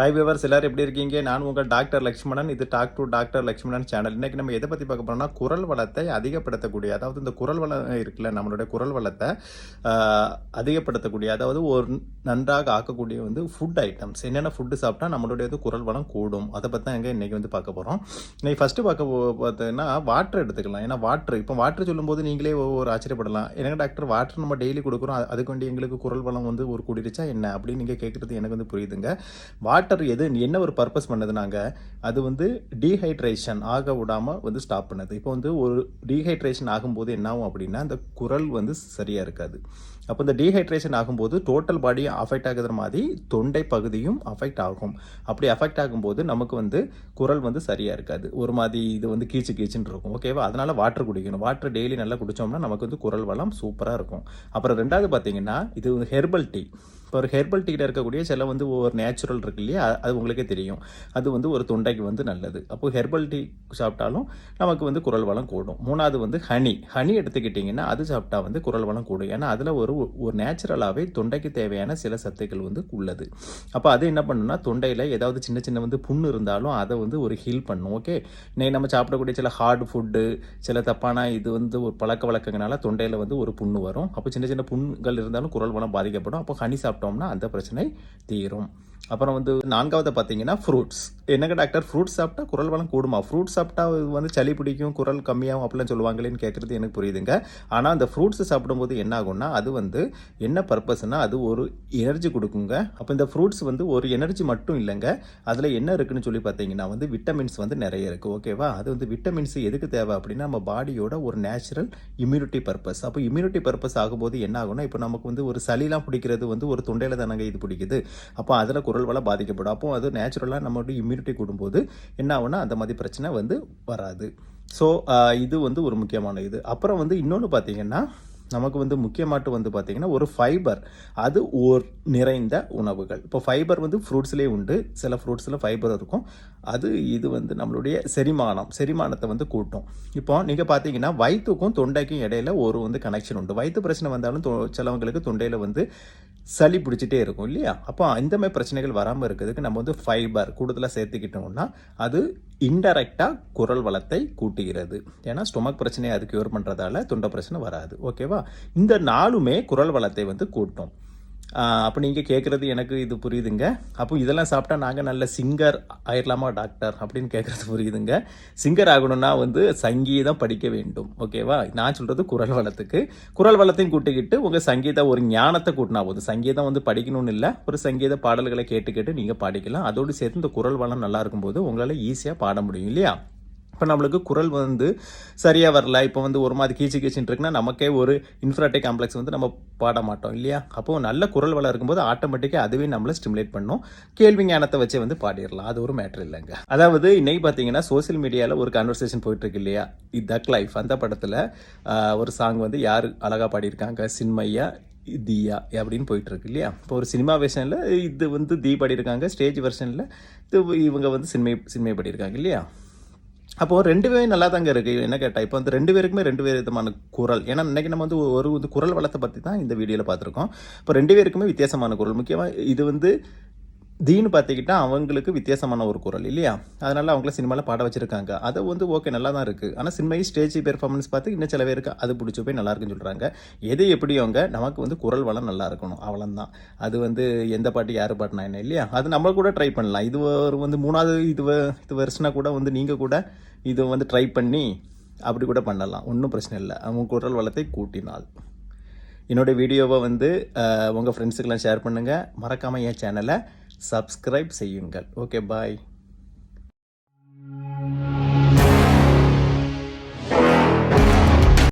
Hi viewers எல்லாரும் எப்படி இருக்கீங்க? நான் உங்கள் டாக்டர் லக்ஷ்மணன். இது talk to doctor Lakshmanan channel இன்னைக்கு நம்ம எதை பற்றி பார்க்க போகிறோம்னா குரல் வளத்தை அதிகப்படுத்தக்கூடிய அதாவது இந்த குரல் வளம் இருக்குல்ல நம்மளுடைய குரல் வளத்தை அதிகப்படுத்தக்கூடிய அதாவது ஒரு நன்றாக ஆக்கக்கூடிய வந்து ஃபுட் ஐட்டம்ஸ் என்னென்ன ஃபுட்டு சாப்பிட்டா நம்மளுடைய இது குரல் வளம் கூடும்? அதை பற்றி தான் எங்கே இன்றைக்கி வந்து பார்க்க போகிறோம் இன்னைக்கு ஃபஸ்ட்டு பார்க்க பார்த்தீங்கன்னா வாட்டர் எடுத்துக்கலாம். ஏன்னா வாட்ரு இப்போ வாட்ரு சொல்லும்போது நீங்களே ஒரு ஆச்சரியப்படலாம். எனக்கு டாக்டர் வாட்டர் நம்ம டெய்லி கொடுக்குறோம். அதுக்கு வேண்டி எங்களுக்கு குரல் வளம் வந்து ஒரு கூடிருச்சா என்ன? அப்படின்னு நீங்கள் கேட்குறது எனக்கு வந்து புரியுதுங்க. வாட்டர் எது என்ன ஒரு பர்பஸ் பண்ணுதுனாங்க அது வந்து டீஹைட்ரேஷன் ஆக விடாமல் வந்து ஸ்டாப் பண்ணுது. இப்போ வந்து ஒரு டீஹைட்ரேஷன் ஆகும்போது என்ன ஆகும் அப்படின்னா அந்த குரல் வந்து சரியாக இருக்காது. அப்போ இந்த டீஹைட்ரேஷன் ஆகும்போது டோட்டல் பாடியும் அஃபெக்ட் ஆகுற மாதிரி தொண்டை பகுதியும் அஃபெக்ட் ஆகும். அப்படி அஃபெக்ட் ஆகும்போது நமக்கு வந்து குரல் வந்து சரியாக இருக்காது. ஒரு மாதிரி இது வந்து கீச்சு கீச்சுன்னு இருக்கும். ஓகேவா அதனால் வாட்டர் குடிக்கணும். வாட்டர் டெய்லி நல்லா குடித்தோம்னா நமக்கு வந்து குரல் வளம் சூப்பராக இருக்கும். அப்புறம் ரெண்டாவது பார்த்தீங்கன்னா இது ஹெர்பல் டீ இப்போ ஒரு ஹெர்பல் டீயில் இருக்கக்கூடிய சில வந்து ஒரு நேச்சுரல் இருக்கு இல்லையா? அது- உங்களுக்கே தெரியும். அது வந்து ஒரு தொண்டைக்கு வந்து நல்லது. அப்போ ஹெர்பல் டீ சாப்பிட்டாலும் நமக்கு வந்து குரல் வளம் கூடும். மூணாவது வந்து ஹனி ஹனி எடுத்துக்கிட்டிங்கன்னா அது சாப்பிட்டா வந்து குரல் வளம் கூடும். ஏன்னா அதில் ஒரு ஒரு நேச்சுரலாகவே தொண்டைக்கு தேவையான சில சத்துக்கள் வந்து உள்ளது. அப்போ அது என்ன பண்ணுன்னா தொண்டையில் ஏதாவது சின்ன சின்ன வந்து புண்ணு இருந்தாலும் அதை வந்து ஒரு ஹீல் பண்ணும். ஓகே இன்னைக்கு நம்ம சாப்பிடக்கூடிய சில ஹார்ட் ஃபுட்டு சில தப்பான இது வந்து ஒரு பழக்க வழக்கங்களால தொண்டையில் வந்து ஒரு புண்ணு வரும். அப்போ சின்ன சின்ன புண்கள் இருந்தாலும் குரல் வளம் பாதிக்கப்படும். அப்போ ஹனி சாப்பிட்டோம்னா அந்த பிரச்சனை தீரும். அப்புறம் வந்து நான்காவது பார்த்தீங்கன்னா ஃப்ரூட்ஸ் என்னங்க டாக்டர் ஃப்ரூட்ஸ் சாப்பிட்டா குரல் வளம் கூடுமா? ஃப்ரூட்ஸ் சாப்பிட்டா வந்து சளி பிடிக்கும் குரல் கம்மியாகும் அப்படிலாம் சொல்லுவாங்களேன்னு கேட்குறது எனக்கு புரியுதுங்க. ஆனால் அந்த ஃப்ரூட்ஸ் சாப்பிடும்போது என்ன ஆகும்னா அது வந்து என்ன பர்பஸ்னால் அது ஒரு எனர்ஜி கொடுக்குங்க. அப்போ இந்த ஃப்ரூட்ஸ் வந்து ஒரு எனர்ஜி மட்டும் இல்லைங்க. அதில் என்ன இருக்குன்னு சொல்லி பார்த்தீங்கன்னா வந்து விட்டமின்ஸ் வந்து நிறைய இருக்குது ஓகேவா அது வந்து விட்டமின்ஸ் எதுக்கு தேவை அப்படின்னா நம்ம பாடியோட ஒரு நேச்சுரல் இம்யூனிட்டி பர்பஸ் அப்போ இம்யூனிட்டி பர்பஸ் ஆகும்போது என்ன ஆகும்னா இப்போ நமக்கு வந்து ஒரு சளிலாம் பிடிக்கிறது வந்து ஒரு தொண்டையில் தானங்க இது பிடிக்குது. அப்போ அதில் குரல் வளம் பாதிக்கப்படும். அப்போ அது நேச்சுரலாக நம்மளோட இம்யூனிட்டி கூடும்போது என்ன ஆகுனா அந்த மாதிரி பிரச்சனை வந்து வராது. ஸோ இது வந்து ஒரு முக்கியமான இது. அப்புறம் வந்து இன்னொன்று பார்த்தீங்கன்னா நமக்கு வந்து முக்கியமாட்டு வந்து பார்த்தீங்கன்னா ஒரு ஃபைபர் அது ஓர் நிறைந்த உணவுகள். இப்போ ஃபைபர் வந்து ஃப்ரூட்ஸ்லேயே உண்டு. சில ஃப்ரூட்ஸில் ஃபைபர் இருக்கும். அது இது வந்து நம்மளுடைய செரிமானம் செரிமானத்தை வந்து கூட்டும். இப்போ நீங்கள் பார்த்தீங்கன்னா வயிற்றுக்கும் தொண்டைக்கும் இடையில ஒரு வந்து கனெக்ஷன் உண்டு. வயிற்று பிரச்சனை வந்தாலும் தொ- சிலவங்களுக்கு தொண்டையில் வந்து சளி பிடிச்சிட்டே இருக்கும் இல்லையா? அப்போ இந்த மாதிரி பிரச்சனைகள் வராமல் இருக்கிறதுக்கு நம்ம வந்து ஃபைபர் கூடுதலாக சேர்த்துக்கிட்டோம்னா அது இன்டெரக்டாக குரல் வளத்தை கூட்டுகிறது. ஏன்னா ஸ்டொமக் பிரச்சனையை அது க்யூர் பண்ணுறதால தொண்டை பிரச்சனை வராது. ஓகேவா இந்த நாளுமே குரல் வளத்தை வந்து கூட்டும். அப்போ நீங்கள் கேட்குறது எனக்கு இது புரியுதுங்க. அப்போ இதெல்லாம் சாப்பிட்டா நாங்கள் நல்ல சிங்கர் ஆயிடலாமா டாக்டர் அப்படின்னு கேட்குறது புரியுதுங்க. சிங்கர் ஆகணும்னா வந்து சங்கீதம் படிக்க வேண்டும் ஓகேவா நான் சொல்கிறது குரல் வளத்துக்கு. குரல் வளத்தையும் கூட்டிக்கிட்டு உங்கள் சங்கீத ஒரு ஞானத்தை கூட்டினா போதும். சங்கீதம் வந்து படிக்கணும்னு இல்லை ஒரு சங்கீத பாடல்களை கேட்டு கேட்டு நீங்கள் பாடிக்கலாம். அதோடு சேர்த்து இந்த குரல் வளம் நல்லா இருக்கும்போது உங்களால் ஈஸியாக பாட முடியும் இல்லையா? இப்போ நம்மளுக்கு குரல் வந்து சரியாக வரல. இப்போ வந்து ஒரு மாதிரி கீச்சு கீச்சுன்னு இருக்குன்னா நமக்கே ஒரு இன்ஃப்ராட்டிக் காம்ப்ளெக்ஸ் வந்து நம்ம பாட மாட்டோம் இல்லையா? அப்போ நல்ல குரல் வளம் இருக்கும்போது ஆட்டோமேட்டிக்காக அதுவே நம்மளை ஸ்டிமுலேட் பண்ணும். கேள்வி ஞானத்தை வச்சே வந்து பாடிடலாம். அது ஒரு மேட்ரு இல்லைங்க. அதாவது இன்னைக்கு பார்த்தீங்கன்னா சோஷியல் மீடியாவில் ஒரு கான்வர்சேஷன் போயிட்டுருக்கு இல்லையா? இது தக் லைஃப் அந்த படத்தில் ஒரு சாங் வந்து யார் அழகாக பாடியிருக்காங்க? சின்மையா தீயா அப்படின்னு போயிட்டு இருக்கு இல்லையா? இப்போ ஒரு சினிமா வெர்ஷனில் இது வந்து தீ பாடியிருக்காங்க. ஸ்டேஜ் வெர்ஷனில் இது இவங்க வந்து சினிமை சினிமை பாடியிருக்காங்க இல்லையா? அப்போது ரெண்டு பேரும் நல்லா தாங்க இருக்குது என்ன கேட்டால் இப்போ வந்து ரெண்டு பேருக்குமே ரெண்டு பேர் விதமான குரல். ஏன்னா இன்னைக்கு நம்ம வந்து ஒரு வந்து குரல் வளத்தை பற்றி தான் இந்த வீடியோவில் பார்த்துருக்கோம். இப்போ ரெண்டு பேருக்குமே வித்தியாசமான குரல். முக்கியமாக இது வந்து தீன்னு பார்த்துக்கிட்டா அவங்களுக்கு வித்தியாசமான ஒரு குரல் இல்லையா? அதனால அவங்கள சினிமாவில் பாட வச்சுருக்காங்க. அது வந்து ஓகே நல்லா தான் இருக்குது ஆனால் சினிமை ஸ்டேஜ் பெர்ஃபார்மன்ஸ் பார்த்து இன்னும் சில பேருக்கு அது பிடிச்சி போய் நல்லா இருக்குன்னு சொல்கிறாங்க எது எப்படி அவங்க நமக்கு வந்து குரல் வளம் நல்லா இருக்கணும் அவ்வளோதான் அது வந்து எந்த பாட்டு யார் பாட்டினா என்ன இல்லையா? அது நம்ம கூட ட்ரை பண்ணலாம். இது ஒரு வந்து மூணாவது இது வ- இது வருஷனா கூட வந்து நீங்கள் கூட இது வந்து ட்ரை பண்ணி அப்படி கூட பண்ணலாம். ஒன்றும் பிரச்சனை இல்லை. அவங்க குரல் வளத்தை கூட்டினால். என்னோடய வீடியோவை வந்து உங்கள் ஃப்ரெண்ட்ஸுக்கெல்லாம் ஷேர் பண்ணுங்கள் மறக்காமல் என் சேனலை சப்ஸ்கிரைப் செய்யுங்கள். Okay bye